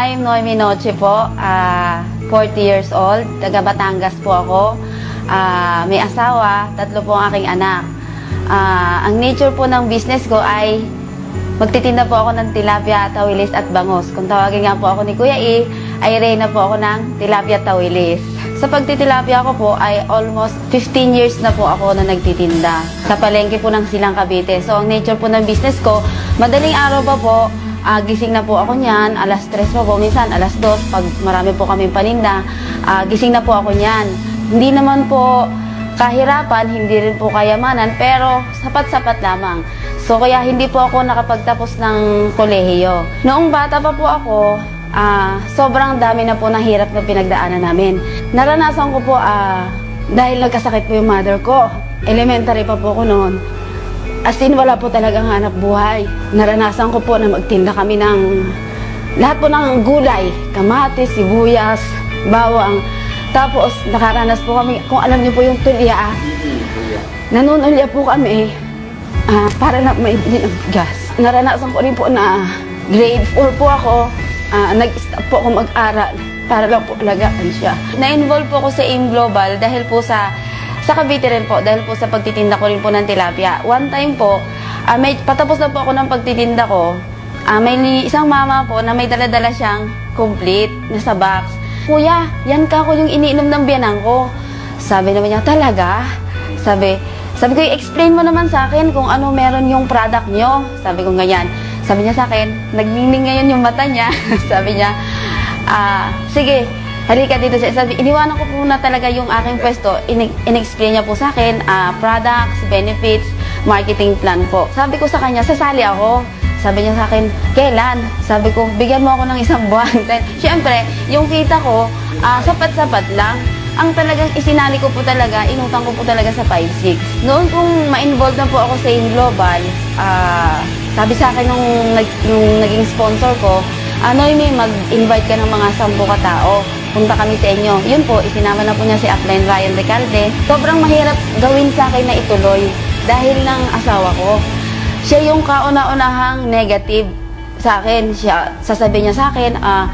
I'm Noemi Noche po, ah, 40 years old, taga Batangas po ako. Ah, may asawa, tatlo po ang aking anak. Ah, ang nature po ng business ko ay magtitinda po ako ng tilapia, tawilis at bangos. Kung tawagin nga po ako ni Kuya E, ay reyna po ako ng tilapia tawilis. Sa pagtitilapia ko po ay almost 15 years na po ako na nagtitinda. Sa palengke po ng Silang Cavite. So ang nature po ng business ko, madaling araw pa po, ah, gising na po ako niyan, alas 3 pa po, minsan alas 2, pag marami po kaming paninda, ah, gising na po ako niyan. Hindi naman po kahirapan, hindi rin po kayamanan, pero sapat-sapat lamang. So kaya hindi po ako nakapagtapos ng kolehiyo. Noong bata pa po ako, ah, sobrang dami na po ng hirap na pinagdaanan namin. Naranasan ko po, ah, dahil nagkasakit po yung mother ko, elementary pa po ako noon, As in, wala po talagang hanap buhay. Naranasan ko po na magtinda kami ng lahat po ng gulay, kamatis, sibuyas, bawang. Tapos, nakaranas po kami, kung alam niyo po yung tulya, nanunulya po kami ah, para lang maibili ng gas. Naranasan ko rin po na grade 4 po ako, ah, nag-stop po ako mag-aral para lang po alagaan siya. Na-involve po ako sa AIM Global dahil po sa sa Cavite rin po, dahil po sa pagtitinda ko rin po ng tilapia. One time po, ah, may, patapos na po ako ng pagtitinda ko, ah, may isang mama po na may daladala siyang complete na sa box. Kuya, yan ka ko yung iniinom ng biyanang ko. Sabi naman niya, talaga? Sabi, sabi ko, explain mo naman sa akin kung ano meron yung product nyo. Sabi ko ganyan. Sabi niya sa akin, nagnining ngayon yung mata niya. sabi niya, ah, sige, halika dito. sa Sabi, iniwanan ko po na talaga yung aking pwesto. In- in-explain niya po sa akin, ah, products, benefits, marketing plan po. Sabi ko sa kanya, sasali ako. Sabi niya sa akin, kailan? Sabi ko, bigyan mo ako ng isang buwan. Siyempre, yung kita ko, ah, sapat-sapat lang. Ang talagang isinali ko po talaga, inutang ko po talaga sa 5-6. Noon kung ma-involve na po ako sa In Global, ah, sabi sa akin nung, nung naging sponsor ko, ah, Noemi, mag-invite ka ng mga sampu katao. Punta kami sa inyo. Yun po, isinama na po niya si Upline Ryan Recalde. Sobrang mahirap gawin sa akin na ituloy dahil ng asawa ko. Siya yung kauna-unahang negative sa akin. Siya, sasabihin niya sa akin, ah,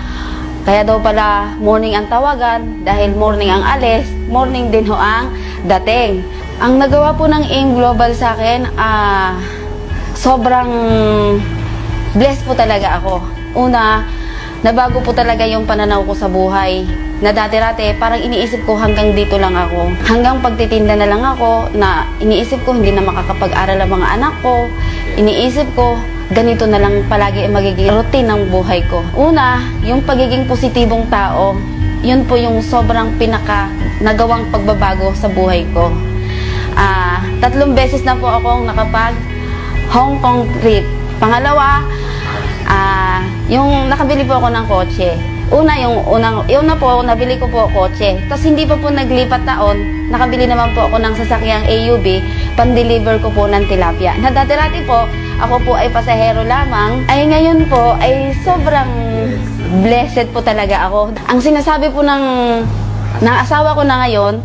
kaya daw pala morning ang tawagan dahil morning ang alis, morning din ho ang dating. Ang nagawa po ng AIM Global sa akin, ah, sobrang blessed po talaga ako. Una, nabago po talaga yung pananaw ko sa buhay. Na dati-dati, parang iniisip ko hanggang dito lang ako. Hanggang pagtitinda na lang ako, na iniisip ko hindi na makakapag-aral ang mga anak ko. Iniisip ko, ganito na lang palagi ang magiging routine ng buhay ko. Una, yung pagiging positibong tao, yun po yung sobrang pinaka nagawang pagbabago sa buhay ko. Ah, tatlong beses na po akong nakapag Hong Kong trip. Pangalawa, ah, yung nakabili po ako ng kotse. Una, yung unang, yung na po, nabili ko po kotse. Tapos hindi pa po naglipat taon, nakabili naman po ako ng sasakyang AUB, pan-deliver ko po ng tilapia. Na dati-dati po, ako po ay pasahero lamang, ay ngayon po ay sobrang blessed po talaga ako. Ang sinasabi po ng ng asawa ko na ngayon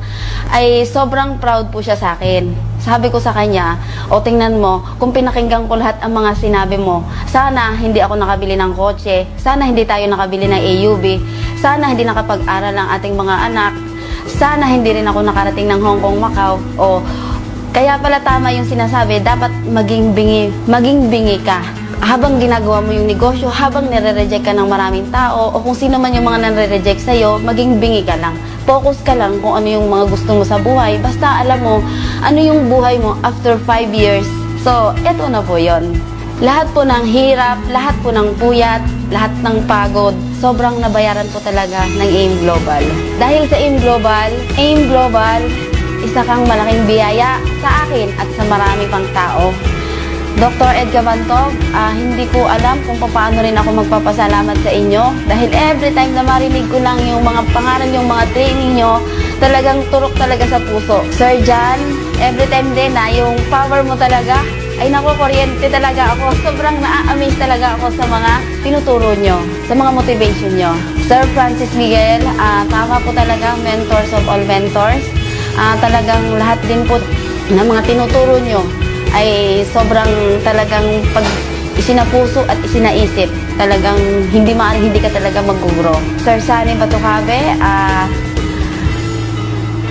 ay sobrang proud po siya sa akin. Sabi ko sa kanya, o tingnan mo, kung pinakinggan ko lahat ang mga sinabi mo, sana hindi ako nakabili ng kotse, sana hindi tayo nakabili ng AUV, sana hindi nakapag-aral ang ating mga anak, sana hindi rin ako nakarating ng Hong Kong, Macau, o kaya pala tama yung sinasabi, dapat maging bingi, maging bingi ka. Habang ginagawa mo yung negosyo, habang nire-reject ka ng maraming tao, o kung sino man yung mga nare-reject sa'yo, maging bingi ka lang. Focus ka lang kung ano yung mga gusto mo sa buhay. Basta alam mo, ano yung buhay mo after 5 years. So, eto na po yon. Lahat po ng hirap, lahat po ng puyat, lahat ng pagod, sobrang nabayaran po talaga ng AIM Global. Dahil sa AIM Global, AIM Global, isa kang malaking biyaya sa akin at sa marami pang tao. Dr. Ed Cabantog, ah, hindi ko alam kung paano rin ako magpapasalamat sa inyo dahil every time na marinig ko lang yung mga pangalan, yung mga training nyo, talagang turok talaga sa puso. Sir John, every time din na yung power mo talaga, ay naku, kuryente talaga ako. Sobrang na-amaze talaga ako sa mga tinuturo nyo, sa mga motivation nyo. Sir Francis Miguel, ah, tama po talaga, mentors of all mentors. Ah, talagang lahat din po ng mga tinuturo nyo ay sobrang talagang pag isinapuso at isinaisip, talagang hindi maaaring hindi ka talaga mag-grow. Sir Sunny Batucabe, ah,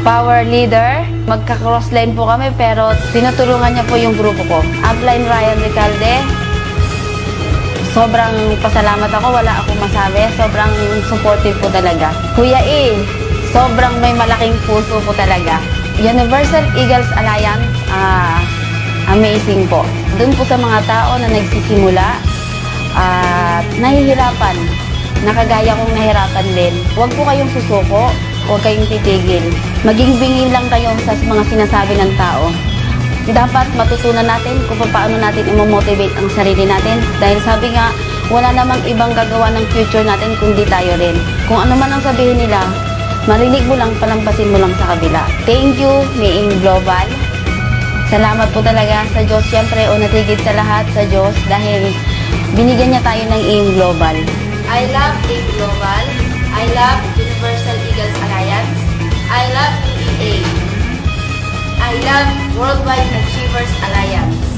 power leader. Magka-cross line po kami pero tinutulungan niya po yung grupo ko. Upline Ryan Recalde. Sobrang pasalamat ako, wala akong masabi. Sobrang supportive po talaga. Kuya E, sobrang may malaking puso po talaga. Universal Eagles Alliance, ah, amazing po. Doon po sa mga tao na nagsisimula at nahihirapan, nakagaya kong nahirapan din. Huwag po kayong susuko, huwag kayong titigil. Maging bingin lang kayo sa mga sinasabi ng tao. Dapat matutunan natin kung paano natin i-motivate ang sarili natin. Dahil sabi nga, wala namang ibang gagawa ng future natin kundi tayo rin. Kung ano man ang sabihin nila, marinig mo lang, palampasin mo lang sa kabila. Thank you, Miing Global. Salamat po talaga sa Diyos. Siyempre, una tigit sa lahat sa Diyos dahil binigyan niya tayo ng AIM Global. I love AIM Global. I love. I love UEA. I love Worldwide Achievers Alliance.